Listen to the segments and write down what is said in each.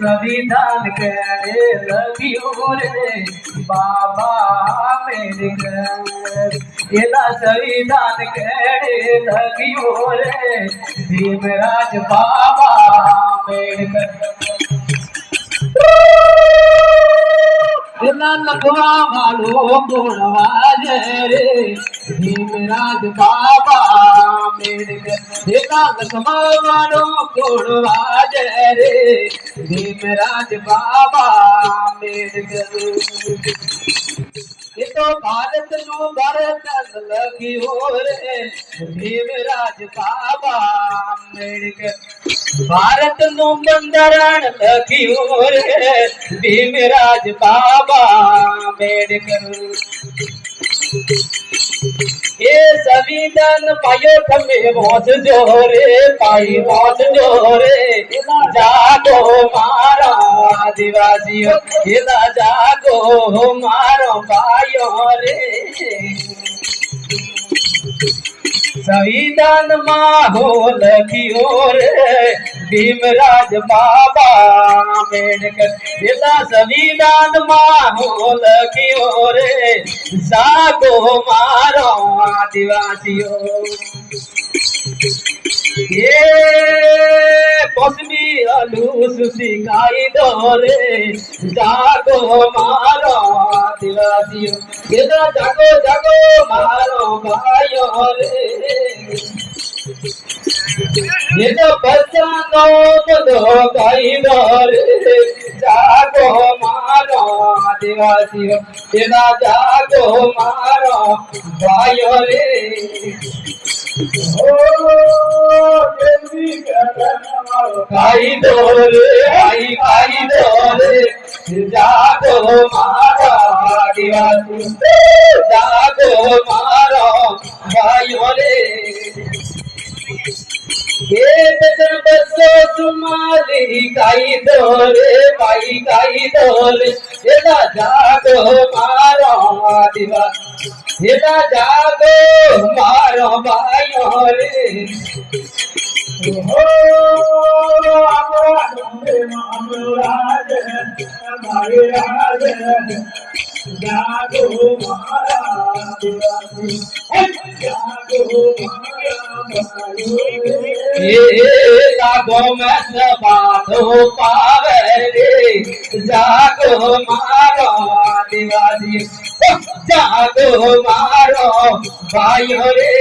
સંવિધાન કરે લખ્યું રે બાબા આંબેડકર એના સંવિધાન કરે લખ્યું રે ભીમરાજ બાબા આંબેડકર એના લખવા વાળો કોણ રે ભીમરાજ બાબા લખવા રે ભીમરાજ બાબા આંબેડકર એ તો ભારતનું ભારત લખ્યું રે ભીમરાજ બાબા આંબેડકર ભારતનું બંધારણ લખ્યું રે ભીમરાજ બાબા આંબેડકર. ए संविधान पायो तमे बहुत जोरे, पाई बहुत जोरे। जागो मारा आदिवासियों, खेला जागो मारो पायो रे। संविधान माहौल की ओर भीमराज बाबा अंबेडकर जिला संविधान माहौल की ओर। जागो मारो আদিবাসীও। এ পশ্মি আলু সুসি গাই ধরে জাগো মার আদিবাসীও। এ জাগো জাগো মার গায় রে। নিজ পছন্দ কহিবরে জাগো মার দেবাসী দেবা জাগো মার ভাইরে ও দেবী কাই দরে কাই কাই দরে জাগো মার দেবাসী জাগো মালি কাই ধরে বাই কাই ধরে এটা জাগ মার দিবা হেলা জাগো মারো বাই হরে ও আমরা আমরা जागो मारा जागो मारा जागो बाधो पावे रे जागो मारो दिवाली जागो मारो भाइयों रे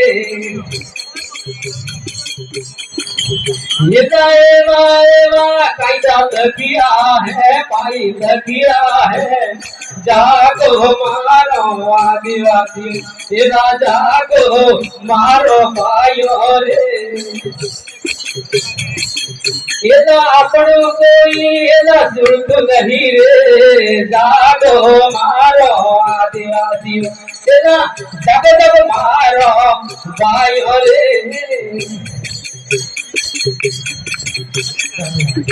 एवा एवा कायदा लगिया है पाई लगिया है જાગો મારો આદિવાસી એના જાગો મારો ભાઈઓ રે એના આપણો કોઈ એના દુઃખ નહીં રે જાગો મારો આદિવાસી એના જાગો જાગો મારો ભાઈઓ રે